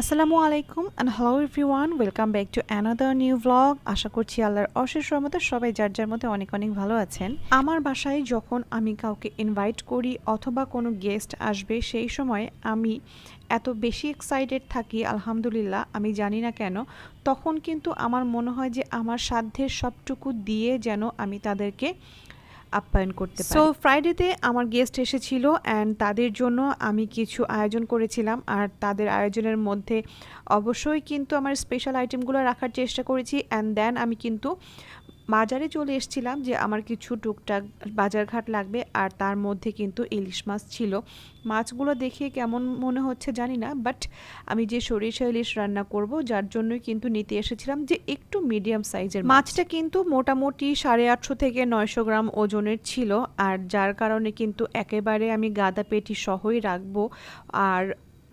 আসসালামু আলাইকুম and hello everyone welcome back to another new blog আশা করছি আল্লাহর অশেষ রহমতে সবাই যার যার মধ্যে অনেক অনেক ভালো আছেন। আমার বাসায় যখন আমি কাউকে ইনভাইট করি অথবা কোনো গেস্ট আসবে সেই সময় আমি এত বেশি এক্সাইটেড থাকি, আলহামদুলিল্লাহ, আমি জানি না কেন, তখন কিন্তু আমার মনে হয় যে আমার সাধ্যের সবটুকু দিয়ে যেন আমি তাদেরকে আপ্যায়ন করতে পারি। সো ফ্রাইডেতে আমার গেস্ট এসেছিল অ্যান্ড তাদের জন্য আমি কিছু আয়োজন করেছিলাম। আর তাদের আয়োজনের মধ্যে অবশ্যই কিন্তু আমার স্পেশাল আইটেমগুলো রাখার চেষ্টা করেছি। অ্যান্ড দেন আমি কিন্তু বাজারে চলে এসেছিলাম যে আমার কিছু টুকটাক বাজারঘাট লাগবে আর তার মধ্যে কিন্তু ইলিশ মাছ ছিল। মাছগুলো দেখে কেমন মনে হচ্ছে জানি না বাট আমি যে সরিষা ইলিশ রান্না করব, যার জন্যই কিন্তু নিতে এসেছিলাম যে একটু মিডিয়াম সাইজের মাছটা কিন্তু মোটামুটি সাড়ে আটশো থেকে নয়শো গ্রাম ওজনের ছিল, আর যার কারণে কিন্তু একেবারে আমি গাদা পেটি সহই রাখব। আর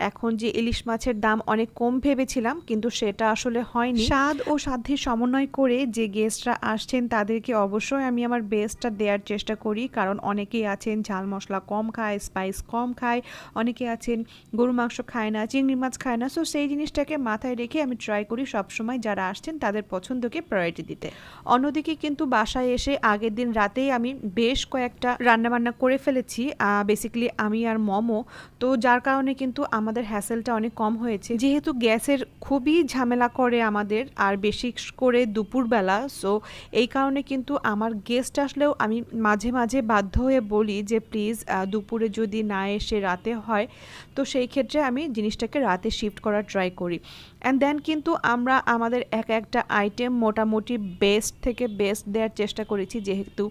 এখন যে ইলিশ মাছের দাম অনেক কম ভেবেছিলাম, কিন্তু সেটা আসলে হয়নি। স্বাদ ও সাধ্যের সমন্বয় করে যে গেস্টরা আসছেন তাদেরকে অবশ্যই আমি আমার বেস্টটা দেওয়ার চেষ্টা করি, কারণ অনেকেই আছেন ঝাল মশলা কম খায় স্পাইস কম খায়, অনেকে আছেন গরু মাংস খায় না, চিংড়ি মাছ খায় না সো সেই জিনিসটাকে মাথায় রেখে আমি ট্রাই করি সবসময় যারা আসছেন তাদের পছন্দকে প্রায়োরিটি দিতে। অন্যদিকে কিন্তু বাসায় এসে আগের দিন রাতেই আমি বেশ কয়েকটা রান্নাবান্না করে ফেলেছি বেসিক্যালি আমি আর মমো, তো যার কারণে কিন্তু আমাদের হ্যাসেলটা অনেক কম হয়েছে। যেহেতু গ্যাসের খুবই ঝামেলা করে আমাদের, আর বেশি করে দুপুরবেলা সো এই কারণে কিন্তু আমার গেস্ট আসলেও আমি মাঝে মাঝে বাধ্য হয়ে বলি যে প্লিজ দুপুরে যদি না এসে রাতে হয়, তো সেই ক্ষেত্রে আমি জিনিসটাকে রাতে শিফট করার ট্রাই করি। অ্যান্ড দেন কিন্তু আমরা আমাদের এক একটা আইটেম মোটামুটি বেস্ট থেকে বেস্ট দেওয়ার চেষ্টা করেছি, যেহেতু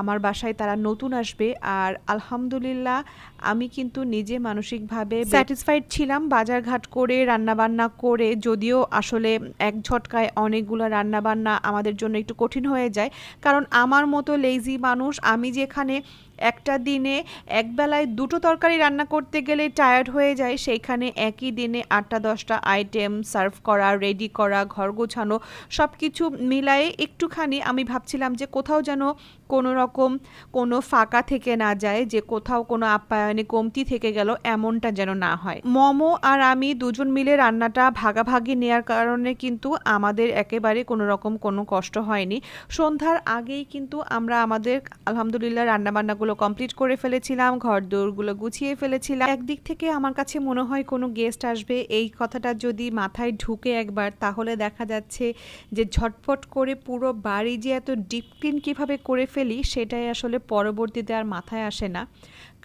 আমার বাসায় তারা নতুন আসবে। আর আলহামদুলিল্লাহ, আমি কিন্তু নিজে মানসিকভাবে স্যাটিসফাইড ছিলাম। বাজারঘাট করে, রান্নাবান্না করে, যদিও আসলে এক ঝটকায় অনেকগুলো রান্নাবান্না আমাদের জন্য একটু কঠিন হয়ে যায়। কারণ আমার মতো লেজি মানুষ, আমি যেখানে একটা দিনে একবেলায় দুটো তরকারি রান্না করতে গেলে টায়ার্ড হয়ে যায় সেইখানে একই দিনে আটটা, দশটা আইটেম সার্ভ করা রেডি করা, ঘর গোছানো সব কিছু মিলায়ে একটুখানি আমি ভাবছিলাম যে কোথাও যেন কোনো রকম কোনো ফাঁকা থেকে না যায়, যে কোথাও কোনো আপ্যায়নে কমতি থেকে গেল এমনটা যেন না হয়। মমো আর আমি দুজন মিলে রান্নাটা ভাগাভাগি নেওয়ার কারণে কিন্তু আমাদের একেবারে কোনো রকম কোনো কষ্ট হয়নি। সন্ধ্যার আগেই কিন্তু আমরা আমাদের আলহামদুলিল্লাহ রান্নাবান্নাগুলো কমপ্লিট করে ফেলেছিলাম ঘর দৌড়গুলো গুছিয়ে ফেলেছিলাম। একদিক থেকে আমার কাছে মনে হয় কোনো গেস্ট আসবে, এই কথাটা যদি মাথায় ঢুকে একবার, তাহলে দেখা যাচ্ছে যে ঝটফট করে পুরো বাড়ি যে এত ডিপ ক্লিন কীভাবে করে ফেলে ফেলি সেটাই আসলে পরবর্তীতে আর মাথায় আসে না।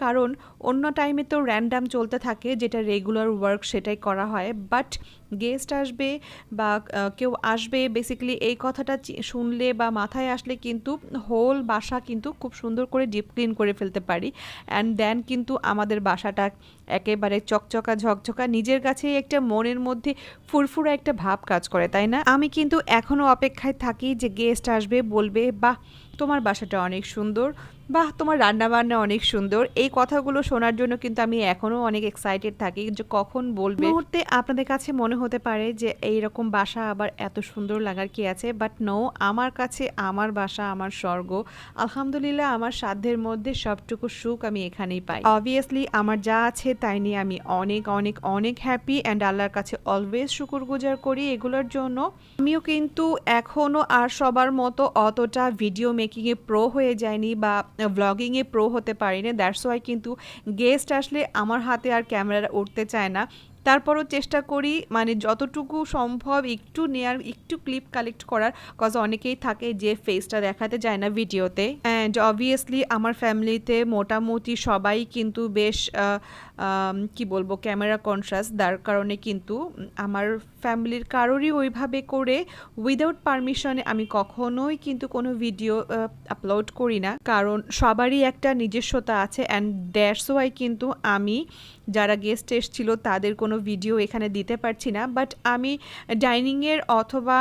কারণ অন্য টাইমে তো র্যান্ডাম চলতে থাকে যেটা রেগুলার ওয়ার্ক সেটাই করা হয় বাট গেস্ট আসবে বা কেউ আসবে বেসিক্যালি এই কথাটা শুনলে বা মাথায় আসলে কিন্তু হোল বাসা কিন্তু খুব সুন্দর করে ডিপ ক্লিন করে ফেলতে পারি। অ্যান্ড দেন কিন্তু আমাদের বাসাটা একেবারে চকচকা ঝকঝকা, নিজের কাছেই একটা মনের মধ্যে ফুরফুরা একটা ভাব কাজ করে, তাই না? আমি কিন্তু এখনও অপেক্ষায় থাকি যে গেস্ট আসবে, বলবে বা তোমার বাসাটা অনেক সুন্দর। বাহ, তোমার রান্নাবান্না অনেক সুন্দর। এই কথাগুলো শোনার জন্য কিন্তু আমি এখনও অনেক এক্সাইটেড থাকি যে কখন বলবে। মুহূর্তে আপনাদের কাছে মনে হতে পারে যে এই রকম বাসা আবার এত সুন্দর লাগার কি আছে বাট নো আমার কাছে আমার বাসা, আমার স্বর্গ, আলহামদুলিল্লাহ আমার সাধ্যের মধ্যে সবটুকু সুখ আমি এখানেই পাই। অবভিয়াসলি আমার যা আছে তাই নিয়ে আমি অনেক অনেক অনেক হ্যাপি অ্যান্ড আল্লাহর কাছে অলওয়েজ শুকুর গুজার করি এগুলোর জন্য। আমিও কিন্তু এখনও আর সবার মতো অতটা ভিডিও মেকিংয়ে প্রো হয়ে যায়নি বা ব্লগিংয়ে প্রো হতে পারি না দ্যাটস ওয়াই কিন্তু গেস্ট আসলে আমার হাতে আর ক্যামেরা উঠতে চায় না। তারপরও চেষ্টা করি মানে যতটুকু সম্ভব একটু নেয়ার, একটু ক্লিপ কালেক্ট করার কজ অনেকেই থাকে যে ফেসটা দেখাতে যায় না ভিডিওতে অ্যান্ড অবভিয়াসলি আমার ফ্যামিলিতে মোটামুটি সবাই কিন্তু বেশ কি বলব ক্যামেরা কনসাস যার কারণে কিন্তু আমার ফ্যামিলির কারোরই ওইভাবে করে উইদাউট পারমিশনে আমি কখনোই কিন্তু কোনো ভিডিও আপলোড করি না। কারণ সবারই একটা নিজস্বতা আছে অ্যান্ড দ্যাটস ওয়াই কিন্তু আমি যারা গেস্ট এসছিল তাদের কোনো ভিডিও এখানে দিতে পারছি না বাট আমি ডাইনিংয়ের অথবা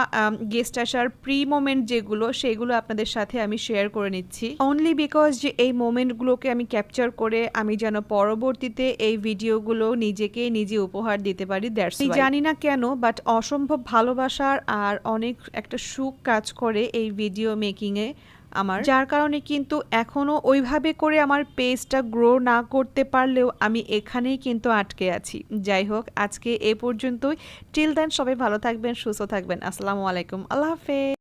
গেস্ট আসার প্রি মোমেন্ট যেগুলো সেগুলো আপনাদের সাথে আমি শেয়ার করে নিচ্ছি। অনলি বিকজ যে এই মোমেন্টগুলোকে আমি ক্যাপচার করে আমি যেন পরবর্তীতে এই ভিডিওগুলো নিজেকে নিজে উপহার দিতে পারি দ্যাটস জানি না কেন বাট অসম্ভব ভালোবাসার আর অনেক একটা সুখ কাজ করে এই ভিডিও মেকিংয়ে আমার। যার কারণে কিন্তু এখনও ওইভাবে করে আমার পেজটা গ্রো না করতে পারলেও আমি এখানেই কিন্তু আটকে আছি। যাই হোক, আজকে এ পর্যন্তই। টিল দেন সবাই ভালো থাকবেন, সুস্থ থাকবেন। আসসালামু আলাইকুম। আল্লাহ হাফেজ।